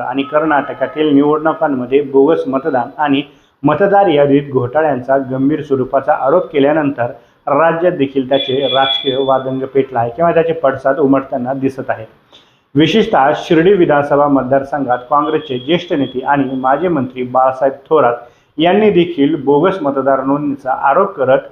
आणि कर्नाटकातील निवडणुकांमध्ये बोगस मतदान आणि मतदार यादीत घोटाळ्यांचा गंभीर स्वरूपाचा आरोप केल्यानंतर राज्यात देखील त्याचे राजकीय वादंग पेटला आहे किंवा त्याचे पडसाद उमटताना दिसत आहे विशेषतः शिर्डी विधानसभा मतदारसंघात काँग्रेसचे ज्येष्ठ नेते आणि माजी मंत्री बाळासाहेब थोरात यांनी देखील बोगस मतदार नोंदणीचा आरोप करत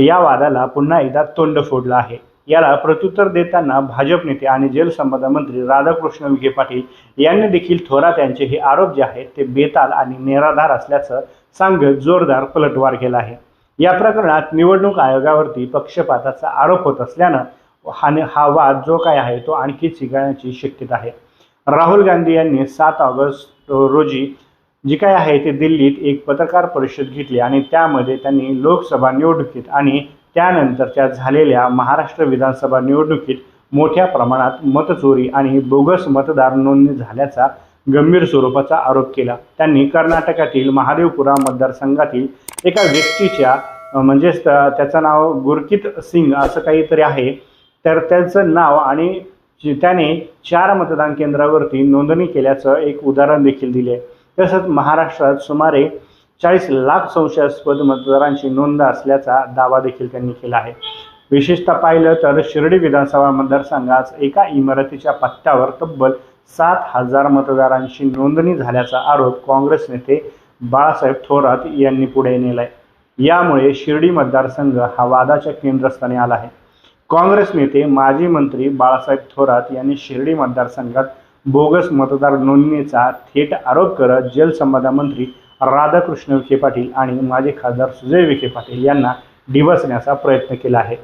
या वादाला पुन्हा एकदा तोंड फोडलं आहे. याला प्रत्युत्तर देताना भाजप नेते आणि जलसंपदा मंत्री राधाकृष्ण विखे पाटील यांनी देखील थोरात यांचे हे आरोप जे आहेत ते बेताल आणि निराधार असल्याचं सांगत जोरदार पलटवार केला आहे. या प्रकरणात निवडणूक आयोगावरती पक्षपाताचा आरोप होत असल्यानं हा हा वाद जो काय आहे तो आणखी चिघळण्याची शक्यता आहे. राहुल गांधी यांनी सात ऑगस्ट रोजी जी काय आहे ते दिल्लीत एक पत्रकार परिषद घेतली आणि त्यामध्ये त्यांनी लोकसभा निवडणुकीत आणि त्यानंतरच्या झालेल्या महाराष्ट्र विधानसभा निवडणुकीत मोठ्या प्रमाणात मतचोरी आणि बोगस मतदार नोंदणी झाल्याचा गंभीर स्वरूपाचा आरोप केला. त्यांनी कर्नाटकातील महादेवपुरा मतदारसंघातील एका व्यक्तीच्या म्हणजेच त्याचं नाव गुरकित सिंग असं काहीतरी आहे. तर त्याचं नाव आणि त्याने चार मतदान केंद्रावरती नोंदणी केल्याचं एक उदाहरण देखील दिले. तसंच महाराष्ट्रात सुमारे चाळीस लाख संशयास्पद मतदारांची नोंद असल्याचा दावा देखील त्यांनी केला आहे. विशेषतः पाहिलं तर शिर्डी विधानसभा मतदारसंघात एका इमारतीच्या पत्त्यावर तब्बल सात हजार मतदारांची नोंदणी झाल्याचा आरोप काँग्रेस नेते बाळासाहेब थोरात यांनी पुढे नेलाय. यामुळे शिर्डी मतदारसंघ हा वादाच्या केंद्रस्थानी आला आहे. काँग्रेस नेते माजी मंत्री बाळासाहेब थोरात यांनी शिर्डी मतदारसंघात बोगस मतदार नोंदणीचा थेट आरोप करत जलसंपदा मंत्री राधाकृष्ण विखे पाटील आणि माजी खासदार सुजय विखे पाटील यांना डिवसण्याचा प्रयत्न केला आहे.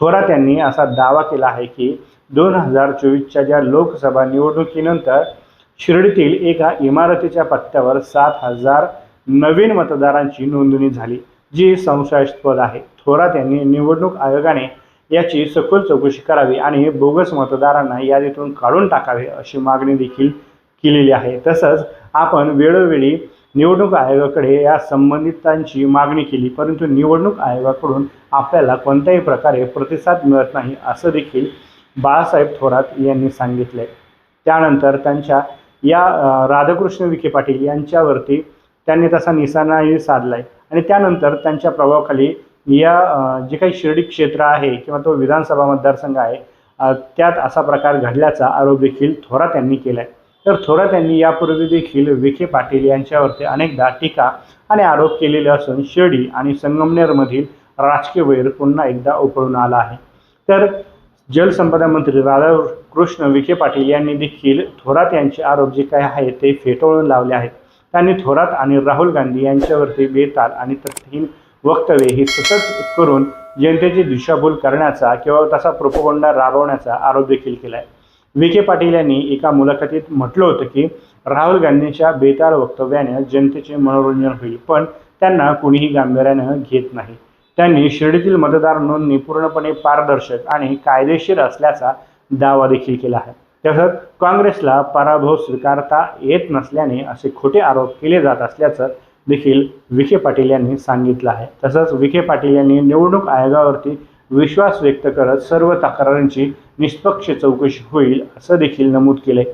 थोरात यांनी असा दावा केला आहे की दोन हजार चोवीसच्या ज्या लोकसभा निवडणुकीनंतर शिर्डीतील एका इमारतीच्या पत्त्यावर सात हजार नवीन मतदारांची नोंदणी झाली जी संशयास्पद आहे. थोरात यांनी निवडणूक आयोगाने याची सखोल चौकशी करावी आणि बोगस मतदारांना यादीतून काढून टाकावे अशी मागणी देखील केलेली आहे. तसंच आपण वेळोवेळी निवडणूक आयोगाकडे या संबंधितांची मागणी केली परंतु निवडणूक आयोगाकडून आपल्याला कोणत्याही प्रकारे प्रतिसाद मिळत नाही असं देखील बाळासाहेब थोरात यांनी सांगितले त्यानंतर त्यांच्या या राधाकृष्ण विखे पाटील यांच्यावरती त्यांनी तसा निशाणाही आहे आणि त्यानंतर त्यांच्या प्रभावाखाली या जे काही शिर्डी क्षेत्र आहे किंवा तो विधानसभा मतदारसंघ आहे त्यात असा प्रकार घडल्याचा आरोप देखील थोरात यांनी केला आहे तर थोरात यांनी यापूर्वी देखील विखे पाटील यांच्यावरती अनेकदा टीका आणि आरोप केलेले असून शिर्डी आणि संगमनेरमधील राजकीय वैर पुन्हा एकदा उकळून आला आहे. तर जलसंपदा मंत्री राधाकृष्ण विखे पाटील यांनी देखील थोरात यांचे आरोप जे काय आहे ते फेटाळून लावले आहेत. त्यांनी थोरात आणि राहुल गांधी यांच्यावरती बेताल आणि तथ्यहीन वक्तव्ये ही सतत करून जनतेची दिशाभूल करण्याचा किंवा तसा प्रोपोगंडा राबवण्याचा आरोप देखील केला आहे विखे पाटील यांनी एका मुलाखतीत म्हटलं होतं की राहुल गांधींच्या बेताल वक्तव्याने जनतेचे मनोरंजन होईल पण त्यांना कुणीही गांभीर्यानं घेत नाही. त्यांनी शिर्डीतील मतदार नोंदणी पूर्णपणे पारदर्शक आणि कायदेशीर असल्याचा दावा देखील केला आहे. तसंच काँग्रेसला पराभव स्वीकारता येत नसल्याने असे खोटे आरोप केले जात असल्याचं देखील विखे पाटील यांनी सांगितलं आहे. तसंच विखे पाटील यांनी निवडणूक आयोगावरती विश्वास व्यक्त करत सर्व तक्रारींची निष्पक्ष चौकशी होईल असं देखील नमूद केले.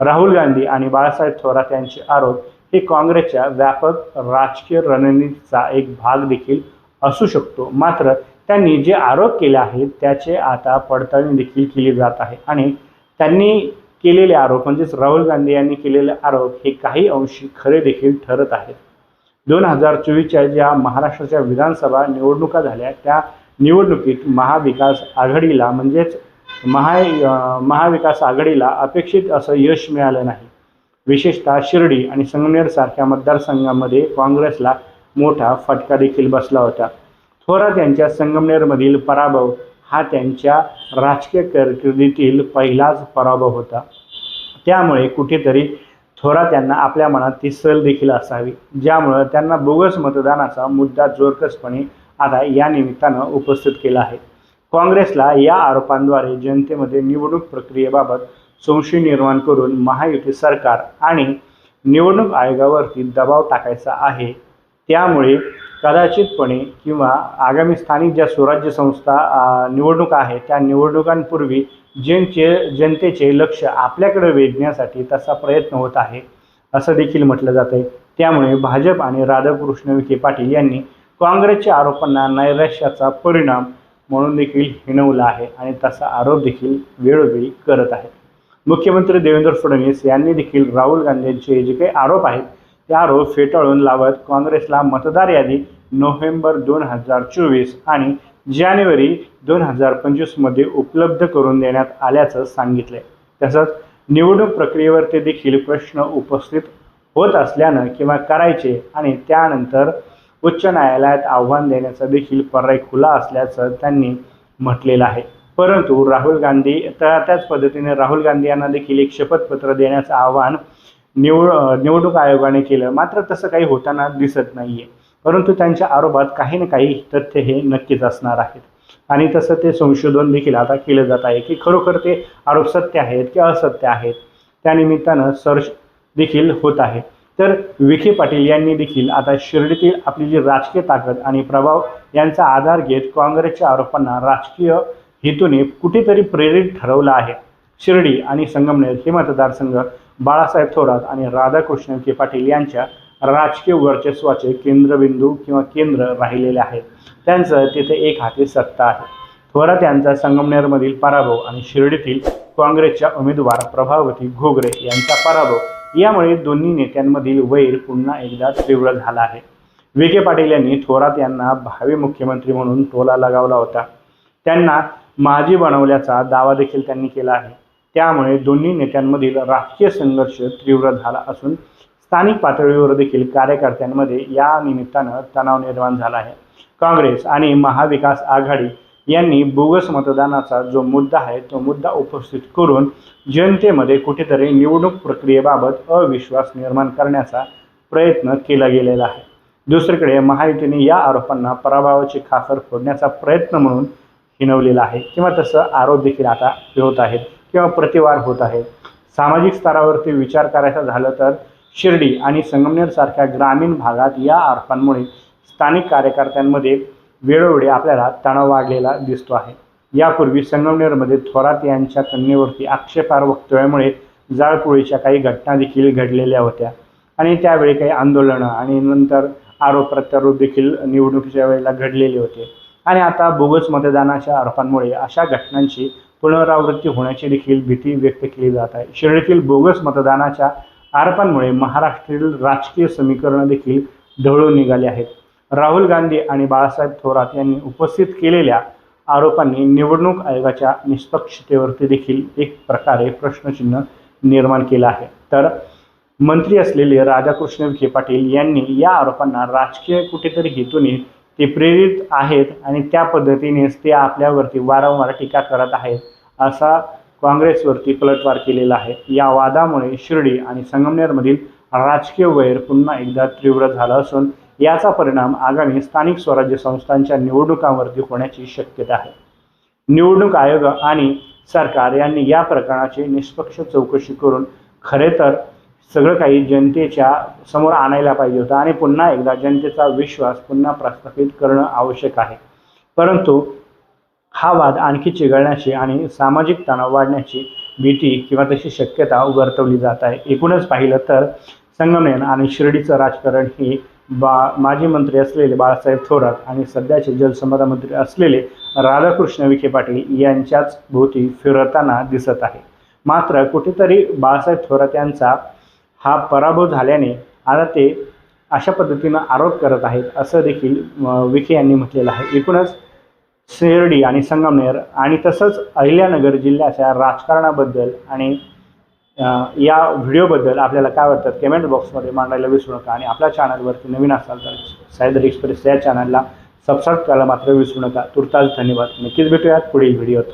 राहुल गांधी आणि बाळासाहेब थोरात यांचे आरोप हे काँग्रेसच्या व्यापक राजकीय रणनीतीचा एक भाग देखील असू शकतो. मात्र त्यांनी जे आरोप केले आहेत त्याचे आता पडताळणी देखील केली जात आहे आणि त्यांनी केलेले आरोप म्हणजेच राहुल गांधी यांनी केलेले आरोप हे काही अंशी खरे देखील ठरत आहेत. दोन हजार चोवीसच्या ज्या महाराष्ट्राच्या विधानसभा निवडणुका झाल्या त्या निवडणुकीत महाविकास आघाडीला म्हणजेच महा महाविकास आघाडीला अपेक्षित असं यश मिळालं नाही. विशेषतः शिर्डी आणि संगमनेरसारख्या मतदारसंघामध्ये काँग्रेसला मोठा फटका देखील बसला होता. थोरात यांच्या संगमनेरमधील पराभव हा त्यांच्या राजकीय कारकिर्दीतील पहिलाच पराभव होता. त्यामुळे कुठेतरी थोरात यांना आपल्या मनात ती सल देखील असावी ज्यामुळं त्यांना बोगस मतदानाचा मुद्दा जोरकसपणे आता या निमित्तानं उपस्थित केला आहे. काँग्रेसला या आरोपांद्वारे जनतेमध्ये निवडणूक प्रक्रियेबाबत संशय निर्माण करून महायुती सरकार आणि निवडणूक आयोगावरती दबाव टाकायचा आहे. त्यामुळे कदाचितपणे किंवा आगामी स्थानिक ज्या स्वराज्य संस्था निवडणूक आहे आहेत त्या निवडणुकांपूर्वी जनचे जनतेचे लक्ष आपल्याकडे वेधण्यासाठी तसा प्रयत्न होत आहे असं देखील म्हटलं जात आहे त्यामुळे भाजप आणि राधाकृष्ण विखे पाटील यांनी काँग्रेसच्या आरोपांना नैराश्याचा परिणाम म्हणून देखील हिणवला आहे आणि तसा आरोप देखील वेळोवेळी करत आहे. मुख्यमंत्री देवेंद्र फडणवीस यांनी देखील राहुल गांधींचे जे काही आरोप आहेत ते आरोप फेटाळून लावत काँग्रेसला मतदार यादी नोव्हेंबर दोन हजार चोवीस आणि जानेवारी दोन हजार पंचवीसमध्ये उपलब्ध करून देण्यात आल्याचं सांगितलंय. तसंच निवडणूक प्रक्रियेवर ते देखील प्रश्न उपस्थित होत असल्यानं किंवा करायचे आणि त्यानंतर उच्च न्यायालयात आव्हान देण्याचा देखील पर्याय खुला असल्याचं त्यांनी म्हटलेलं आहे. परंतु राहुल गांधी त्या त्याच पद्धतीने राहुल गांधी यांना देखील एक शपथपत्र देण्याचं आव्हान निवड निवडणूक आयोगाने केलं. मात्र तसं काही होताना दिसत नाही आहे परंतु त्यांच्या आरोपात काही ना काही तथ्य हे नक्कीच असणार आहेत. आणि तसं ते संशोधन देखील आता केलं जात आहे की खरोखर ते आरोप सत्य आहेत की असत्य आहेत त्यानिमित्तानं सर्च देखील होत आहे. तर विखे पाटील यांनी देखील आता शिर्डीतील आपली जी राजकीय ताकद आणि प्रभाव यांचा आधार घेत काँग्रेसच्या आरोपांना राजकीय हेतूने कुठेतरी प्रेरित ठरवलं आहे. शिर्डी आणि संगमनेर हे मतदारसंघ बाळासाहेब थोरात आणि राधाकृष्ण विखे पाटील यांच्या राजकीय वर्चस्वाचे केंद्रबिंदू किंवा केंद्र राहिलेले आहेत. त्यांचं तिथे एक हाती सत्ता आहे. थोरात यांचा संगमनेरमधील पराभव आणि शिर्डीतील काँग्रेसच्या उमेदवार प्रभावती घोगरे यांचा पराभव यामुळे दोन्ही नेत्यांमधील वैर पुन्हा एकदा तीव्र झाला आहे. विखे पाटील यांनी थोरात यांना भावी मुख्यमंत्री म्हणून टोला लगावला होता. त्यांना माजी बनवल्याचा दावा देखील त्यांनी केला आहे. त्यामुळे दोन्ही नेत्यांमधील राजकीय संघर्ष तीव्र झाला असून स्थानिक पातळीवर देखील कार्यकर्त्यांमध्ये या निमित्तानं तणाव निर्माण झाला आहे. काँग्रेस आणि महाविकास आघाडी यांनी बोगस मतदानाचा जो मुद्दा आहे तो मुद्दा उपस्थित करून जनतेमध्ये कुठेतरी निवडणूक प्रक्रियेबाबत अविश्वास निर्माण करण्याचा प्रयत्न केला गेलेला आहे. दुसरीकडे महायुतीने या आरोपांना पराभवाची खाकर फोडण्याचा प्रयत्न म्हणून हिनवलेला आहे किंवा तसं आरोप देखील आता होत आहेत किंवा प्रतिवार होत आहेत सामाजिक स्तरावरती विचार करायचा झालं तर शिर्डी आणि संगमनेरसारख्या ग्रामीण भागात या आरोपांमुळे स्थानिक कार्यकर्त्यांमध्ये वेळोवेळी आपल्याला तणाव वाढलेला दिसतो आहे. यापूर्वी संगमनेरमध्ये थोरात यांच्या कन्येवरती आक्षेपार वक्तव्यामुळे जाळपोळीच्या काही घटना देखील घडलेल्या होत्या आणि त्यावेळी काही आंदोलनं आणि नंतर आरोप प्रत्यारोप देखील निवडणुकीच्या वेळेला घडलेले होते. आणि आता बोगस मतदानाच्या आरोपांमुळे अशा घटनांची पुनरावृत्ती होण्याची देखील भीती व्यक्त केली जात आहे. शिर्डीतील बोगस मतदानाच्या आरोपांमुळे महाराष्ट्रातील राजकीय समीकरणं देखील ढवळून निघाली आहेत. राहुल गांधी आणि बाळासाहेब थोरात यांनी उपस्थित केलेल्या आरोपांनी निवडणूक आयोगाच्या निष्पक्षतेवरती देखील एक प्रकारे प्रश्नचिन्ह निर्माण केलं आहे. तर मंत्री असलेले राधाकृष्ण विखे पाटील यांनी या आरोपांना राजकीय कुठेतरी हेतूने ते प्रेरित आहेत आणि त्या पद्धतीनेच ते आपल्यावरती वारंवार टीका करत आहेत असा काँग्रेसवरती पलटवार केलेला आहे. या वादामुळे शिर्डी आणि संगमनेरमधील राजकीय वैर पुन्हा एकदा तीव्र झाला असून याचा परिणाम आगामी स्थानिक स्वराज्य संस्थांच्या निवडणुकांवरती होण्याची शक्यता आहे. निवडणूक आयोग आणि सरकार यांनी या प्रकरणाची निष्पक्ष चौकशी करून खरे तर सगळं काही जनतेच्या समोर आणायला पाहिजे होतं आणि पुन्हा एकदा जनतेचा विश्वास पुन्हा प्रस्थापित करणं आवश्यक आहे. परंतु हा वाद आणखी चिघळण्याची आणि सामाजिक तणाव वाढण्याची भीती किंवा तशी शक्यता वर्तवली जात आहे. एकूणच पाहिलं तर संगमनेर आणि शिर्डीचं राजकारण हे बा माजी मंत्री असलेले बाळासाहेब थोरात आणि सध्याचे जलसंपदा मंत्री असलेले राधाकृष्ण विखे पाटील यांच्याच भोवती फिरताना दिसत आहे. मात्र कुठेतरी बाळासाहेब थोरात यांचा हा पराभव झाल्याने आता ते अशा पद्धतीनं आरोप करत आहेत असं देखील विखे यांनी म्हटलेलं आहे. एकूणच शिर्डी आणि संगमनेर आणि तसंच अहिल्यानगर जिल्ह्याच्या राजकारणाबद्दल आणि या व्हिडिओबद्दल आपल्याला काय वाटतं? कमेंट बॉक्समध्ये मांडायला विसरू नका आणि आपल्या चॅनलवरती नवीन असाल तर सायदर एक्सप्रेस या चॅनलला सबस्क्राईब करायला मात्र विसरू नका. तुर्तास धन्यवाद. नक्कीच भेटूयात पुढील व्हिडिओत.